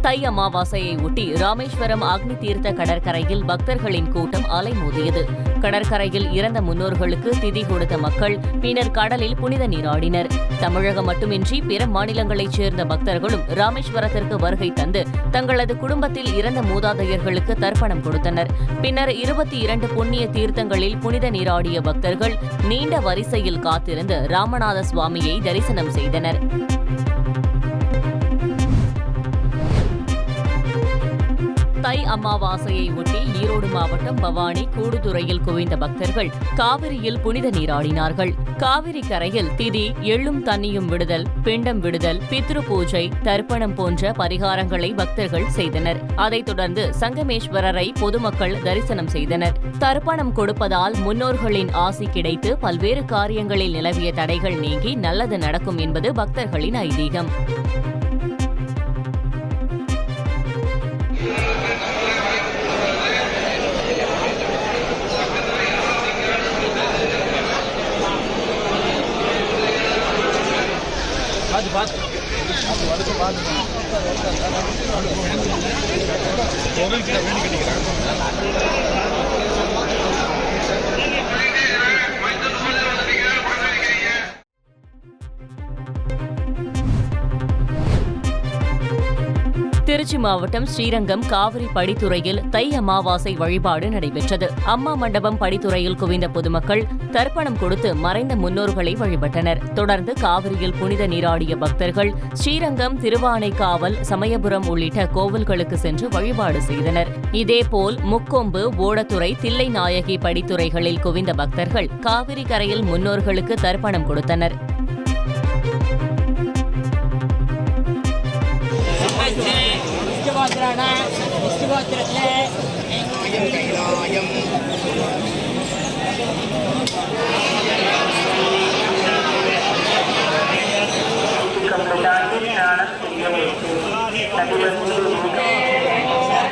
தை அமாவாசையை ஒட்டி ராமேஸ்வரம் அக்னி தீர்த்த கடற்கரையில் பக்தர்களின் கூட்டம் அலைமோதியது. கடற்கரையில் இறந்த முன்னோர்களுக்கு திதி கொடுத்த மக்கள் பின்னர் கடலில் புனித நீராடினர். தமிழகம் மட்டுமின்றி பிற மாநிலங்களைச் சேர்ந்த பக்தர்களும் ராமேஸ்வரத்திற்கு வருகை தந்து தங்களது குடும்பத்தில் இறந்த மூதாதையர்களுக்கு தர்ப்பணம் கொடுத்தனர். பின்னர் இருபத்தி இரண்டு புண்ணிய தீர்த்தங்களில் புனித நீராடிய பக்தர்கள் நீண்ட வரிசையில் காத்திருந்து ராமநாத சுவாமியை தரிசனம் செய்தனர். தை அமாவாசையை ஒட்டி ஈரோடு மாவட்டம் பவானி கூடுதுறையில் குவிந்த பக்தர்கள் காவிரியில் புனித நீராடினார்கள். காவிரி கரையில் திதி எள்ளும் தண்ணியும் விடுதல் பிண்டம் விடுதல் பித்ரு பூஜை தர்ப்பணம் போன்ற பரிகாரங்களை பக்தர்கள் செய்தனர். அதைத் தொடர்ந்து சங்கமேஸ்வரரை பொதுமக்கள் தரிசனம் செய்தனர். தர்ப்பணம் கொடுப்பதால் முன்னோர்களின் ஆசி கிடைத்து பல்வேறு காரியங்களில் நிலவிய தடைகள் நீங்கி நல்லது நடக்கும் என்பது பக்தர்களின் ஐதீகம். பாத்து திருச்சி மாவட்டம் ஸ்ரீரங்கம் காவிரி படித்துறையில் தை அமாவாசை வழிபாடு நடைபெற்றது. அம்மா மண்டபம் படித்துறையில் குவிந்த பொதுமக்கள் தர்ப்பணம் கொடுத்து மறைந்த முன்னோர்களை வழிபட்டனர். தொடர்ந்து காவிரியில் புனித நீராடிய பக்தர்கள் ஸ்ரீரங்கம் திருவானைக்காவல் சமயபுரம் உள்ளிட்ட கோவில்களுக்கு சென்று வழிபாடு செய்தனர். இதேபோல் முக்கொம்பு ஓடத்துறை தில்லை நாயகி படித்துறைகளில் குவிந்த பக்தர்கள் காவிரி கரையில் முன்னோர்களுக்கு தர்ப்பணம் கொடுத்தனர். கோத்திரம்னா விஷ்ணு கோத்திரத்தில்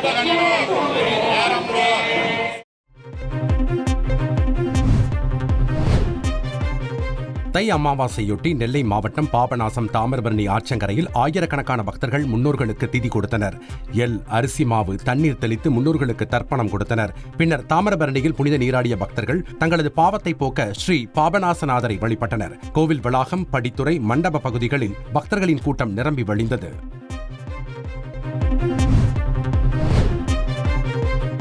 நதிவந்து தை அமாவாசையொட்டி நெல்லை மாவட்டம் பாபநாசம் தாமிரபரணி ஆற்றங்கரையில் ஆயிரக்கணக்கான பக்தர்கள் முன்னோர்களுக்கு திதி கொடுத்தனர். எல் அரிசி மாவு தண்ணீர் தெளித்து முன்னோர்களுக்கு தர்ப்பணம் கொடுத்தனர். பின்னர் தாமிரபரணியில் புனித நீராடிய பக்தர்கள் தங்களது பாவத்தை போக்க ஸ்ரீ பாபநாசநாதரை வழிபட்டனர். கோவில் வளாகம் படித்துறை மண்டப பகுதிகளில் பக்தர்களின் கூட்டம் நிரம்பி வழிந்தது.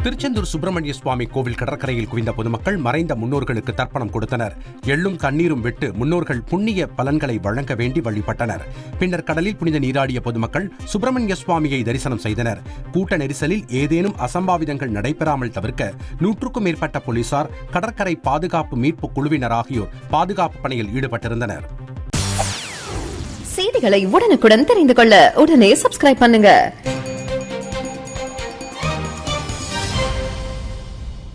திருச்செந்தூர் சுப்பிரமணிய சுவாமி கோவில் கடற்கரையில் குவிந்த பொதுமக்கள் மறைந்த முன்னோர்களுக்கு தர்ப்பணம் கொடுத்தனர். எள்ளும் தண்ணீரும் விட்டு முன்னோர்கள் புண்ணிய பலன்களை வழங்க வேண்டி வழிபட்டனர். பின்னர் கடலில் புனித நீராடிய பொதுமக்கள் சுப்பிரமணிய சுவாமியை தரிசனம் செய்தனர். கூட்ட நெரிசலில் ஏதேனும் அசம்பாவிதங்கள் நடைபெறாமல் தவிர்க்க நூற்றுக்கும் மேற்பட்ட போலீசார் கடற்கரை பாதுகாப்பு மீட்பு குழுவினர் ஆகியோர் பாதுகாப்பு பணியில் ஈடுபட்டிருந்தனர். செய்திகளை உடனுக்குடன் தெரிந்து கொள்ள உடனே சப்ஸ்கிரைப் பண்ணுங்க.